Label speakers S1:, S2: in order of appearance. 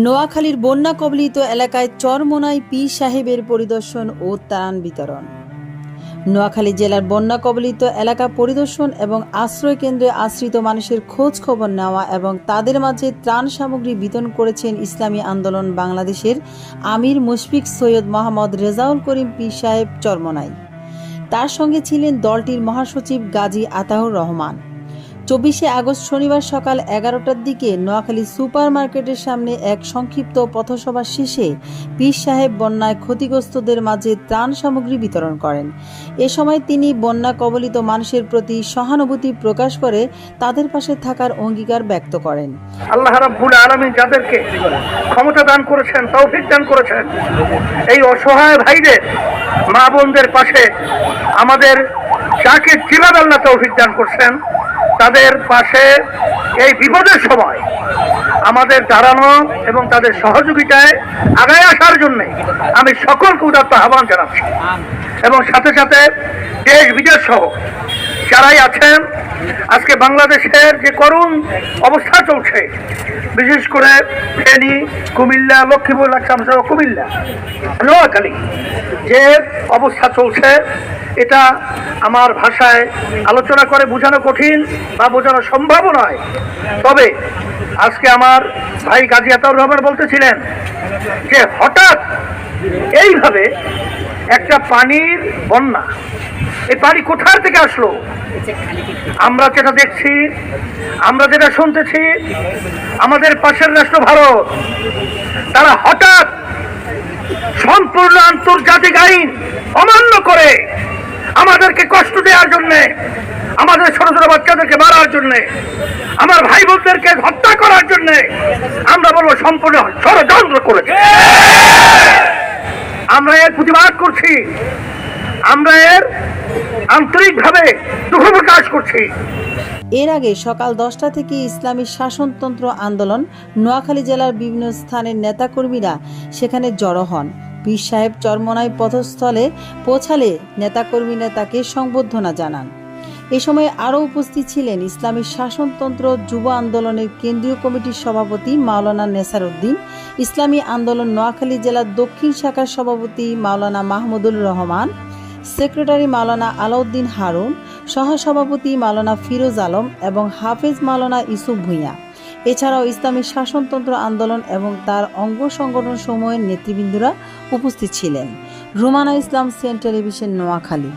S1: নোয়াখালীর বন্যা কবলিত এলাকায় চরমোনাই পি সাহেবের পরিদর্শন ও ত্রাণ বিতরণ। নোয়াখালী জেলার বন্যা কবলিত এলাকা পরিদর্শন এবং আশ্রয় কেন্দ্রে আশ্রিত মানুষের খোঁজ খবর নেওয়া এবং তাদের মাঝে ত্রাণ সামগ্রী বিতরণ করেছেন ইসলামী আন্দোলন বাংলাদেশের আমির মুশফিক সৈয়দ মোহাম্মদ রেজাউল করিম পি সাহেব চরমোনাই তার সঙ্গে ছিলেন দলটির মহাসচিব গাজী আতাউর রহমান। চব্বিশে আগস্ট শনিবার সকাল এগারোটার দিকে নোয়াখালী সুপার মার্কেটের সামনে এক সংক্ষিপ্ত পথসভা শেষে পীর সাহেব বন্যায় ক্ষতিগ্রস্তদের মাঝে ত্রাণ সামগ্রী বিতরণ করেন। এ সময় তিনি বন্যা কবলিত মানুষের প্রতি সহানুভূতি প্রকাশ করে তাদের পাশে থাকার অঙ্গীকার ব্যক্ত করেন।
S2: আল্লাহ যাদেরকে ক্ষমতা দান করেছেন, তৌফিক দান করেছেন, এই অসহায় ভাইদের, মা বোনদের পাশে আমাদের যাকে চিলাদ আল্লাহ তৌফিক দান করছেন। তাদের পাশে এই বিপদের সময় আমাদের দাঁড়ানো এবং তাদের সহযোগিতায় আগায় আসার জন্যে আমি সকলকে উদাত্ত আহ্বান জানাচ্ছি। এবং সাথে সাথে দেশ বিদেশ সহ যারাই আছেন, আজকে বাংলাদেশের যে করুণ অবস্থা চলছে, বিশেষ করে ফেনী, কুমিল্লা, লক্ষ্মীপুর, লাকসামসহ কুমিল্লা, নোয়াখালী, যে অবস্থা চলছে, এটা আমার ভাষায় আলোচনা করে বোঝানো কঠিন বা বোঝানো সম্ভব নয়। তবে আজকে আমার ভাই গাজী আতাউর রহমান বলতেছিলেন যে হঠাৎ এইভাবে একটা পানির বন্যা। এই পানি কোথার থেকে আসলো? আমরা যেটা দেখছি, আমরা যেটা শুনতেছি, আমাদের পাশের রাষ্ট্র ভারত, তারা হঠাৎ সম্পূর্ণ আন্তর্জাতিক আইন অমান্য করে আমাদেরকে কষ্ট দেওয়ার জন্যে, আমাদের ছোট ছোট বাচ্চাদেরকে মারার জন্যে, আমার ভাই বোনদেরকে হত্যা করার জন্যে আমরা বলব সম্পূর্ণ ষড়যন্ত্র করেছে। আমরা এর প্রতিবাদ করছি। আমরা এর আন্তরিকভাবে দুঃখ প্রকাশ করছি।
S1: এর আগে সকাল দশটা থেকে ইসলামী শাসনতন্ত্র আন্দোলন নোয়াখালী জেলার বিভিন্ন স্থানের নেতাকর্মীরা সেখানে জড়ো হন। পীর সাহেব চরমনায় পথস্থলে পৌঁছালে নেতাকর্মীরা তাকে সংবর্ধনা জানান। এ সময় আরও উপস্থিত ছিলেন ইসলামী শাসনতন্ত্র যুব আন্দোলনের কেন্দ্রীয় কমিটির সভাপতি মাওলানা নেসার উদ্দিন ইসলামী আন্দোলন নোয়াখালী জেলার দক্ষিণ শাখার সভাপতি মাওলানা মাহমুদুল রহমান, সেক্রেটারি মাওলানা আলাউদ্দিন হারুন, সহসভাপতি মাওলানা ফিরোজ আলম এবং হাফেজ মাওলানা ইসুফ ভূঁইয়া। এছাড়াও ইসলামী শাসনতন্ত্র আন্দোলন এবং তার অঙ্গ সংগঠন সমূহের নেতৃবৃন্দরা উপস্থিত ছিলেন। Rumana Islam, CN television, Noakhali.